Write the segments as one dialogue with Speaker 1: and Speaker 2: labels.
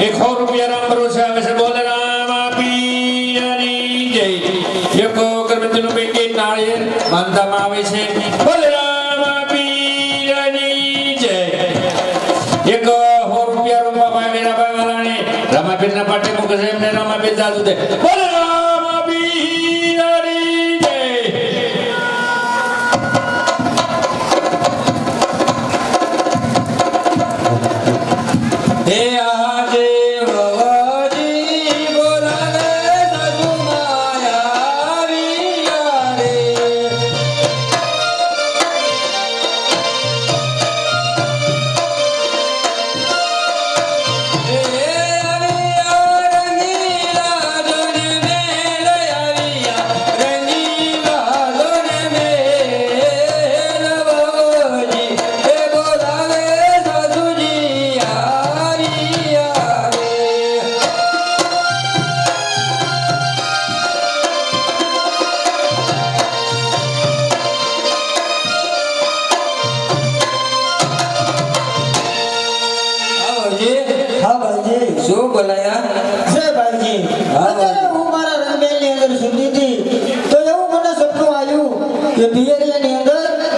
Speaker 1: એક સો રૂપિયા રામ ભરોસે આવે છે. બોલે રામ આપી જય. એકો અગરબત્તીનું પેકેટ નાળિયેર બાંધવામાં આવે છે. બોલે રામ આપી જય. એક સો રૂપિયા રૂપાભાઈ વીરાભાઈ વાલાને રામાપીરના પાટે મૂકે છે. એમને રામાપીર જાદુ દે બોલે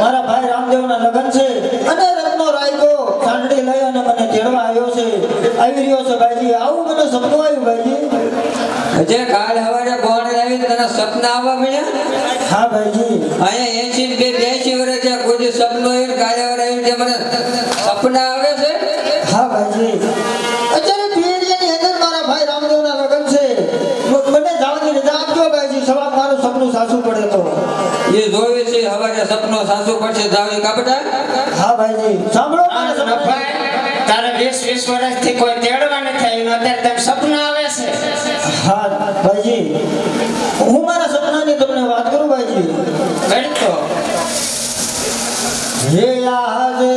Speaker 2: મારા ભાઈ રામદેવના લગ્ન છે. અને રત્નો રાયકો ચાંદડી લઈ અને મને તેડવા આવ્યો છે. આવી રહ્યો છે ભાઈજી. આવું મને સપનું આવ્યું ભાઈજી.
Speaker 3: જે કાલ હવારે બોર્ડ આવી તને સપના આવવા મળ્યા?
Speaker 2: હા ભાઈજી.
Speaker 3: અહીંયા એસી બે બ્યાસી વર્ષ થયા કોઈ સપનું આવ્યું કાલે હવારે આવ્યું તે મને સપના આવે છે?
Speaker 2: હા ભાઈજી. અત્યારે પિયરિયાની અંદર મારા ભાઈ રામદેવના લગ્ન છે. મને જવાની રજા આપજો ભાઈજી. સવાર મારું સપનું સાચું પડે તો.
Speaker 3: એ જોવે છે સપનો સાસુ પડશે જાવી કાપડા
Speaker 2: હા ભાઈજી. સાંભળો મારા સપના.
Speaker 4: તારે 20 20 વર્ષથી કોઈ તેડવા નથી આવ્યું અત્યારે તને સપના આવે છે.
Speaker 2: હા ભાઈજી. હું મારા સપનાની તમને વાત કરું ભાઈજી?
Speaker 4: ગણતો
Speaker 2: હે આજે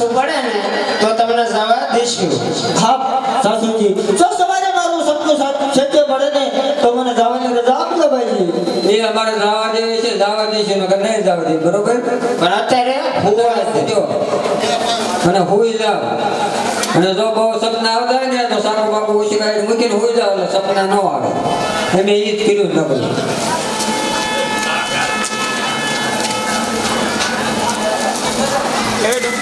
Speaker 4: સાસુ પડે ને તો તમને જવા દેશું.
Speaker 5: હા સાસુજી. જો સવારે મારું સપનું સાચું સત્ય પડે ને તો મને જવાની રજા આપજો ભાઈજી.
Speaker 3: એ અમારે જવા દેવી છે જવા દેશે મગર નહીં જવા દે બરોબર?
Speaker 4: પણ અત્યારે હુવા
Speaker 3: દેજો અને હુઈ જાવ અને જો બહુ સપના આવતા ને તો સારો બાપુ ઉછી કાઢી મૂકીને હુઈ જાવ એટલે સપના ન આવે. એમ એ જ કર્યું ન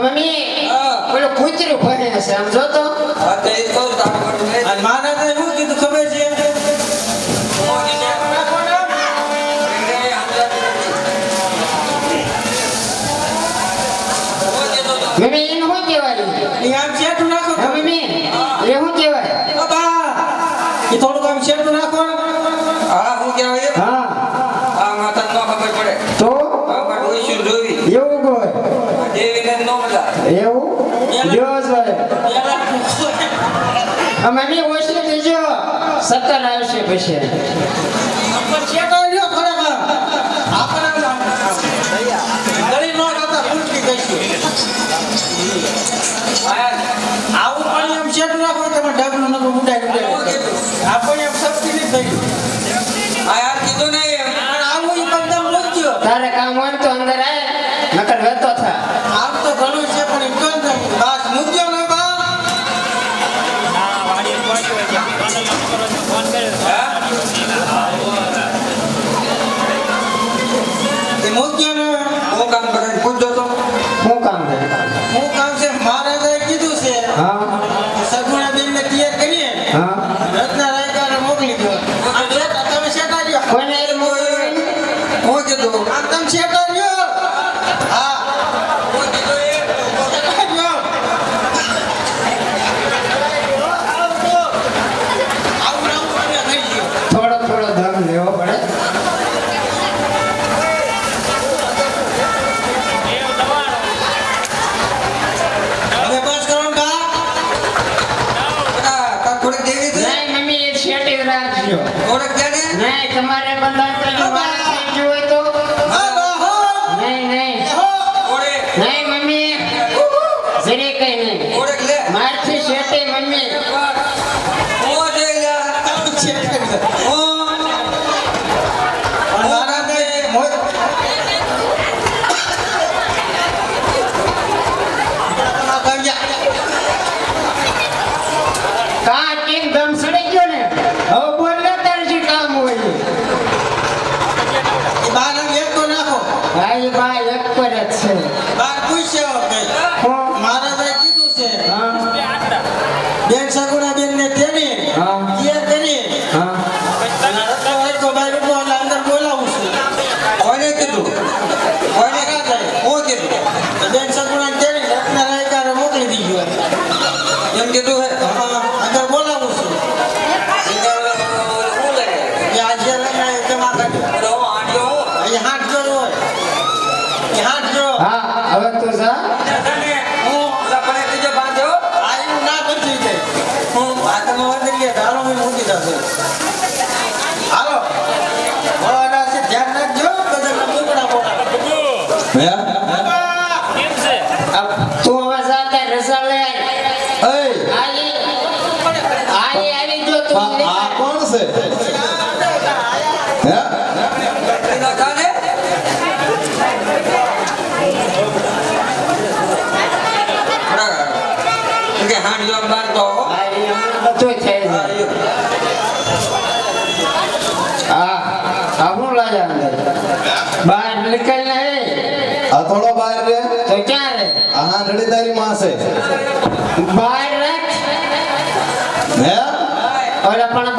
Speaker 4: મમ્મી પેલો કૂતરું ફરે છે આમ જો તો
Speaker 5: મારા શું કીધું ખબર છે?
Speaker 4: મમ્મી
Speaker 3: અમારી ઓછી
Speaker 4: દેજો સત્તર આવશે પછી.
Speaker 5: most ઓળખ્યા ને? નહીં
Speaker 4: તમારે
Speaker 5: બધા
Speaker 6: છે.
Speaker 4: બહાર નીકળ નહીં
Speaker 6: આ થોડો બહાર રે.
Speaker 4: તો ક્યાં રે?
Speaker 6: હા રડેદારી માં હે?
Speaker 4: અરે પણ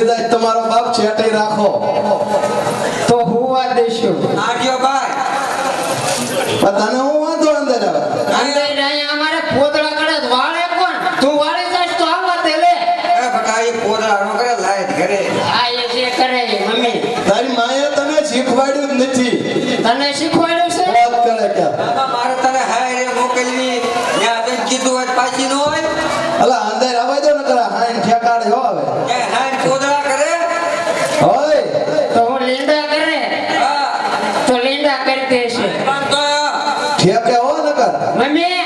Speaker 6: સુઈ તમારો બાપ છેટે રાખો.
Speaker 4: તો હુવા દેશું.
Speaker 3: નાટ્યો ભાઈ.
Speaker 6: પણ તને હું વાંધો અંદર આવે?
Speaker 4: અંદર અહીંયા અમારે પોતળા કરે વાળે કોણ? તું વાળી જાય તો આવા તે લે.
Speaker 3: એ બટા એ પોદરા નો કરે લાઈટ ઘરે.
Speaker 4: આ એ જે કરે મમ્મી.
Speaker 6: તારી માએ તને શીખવાડ્યું જ નથી.
Speaker 4: તને શીખવાડ્યું Аминь!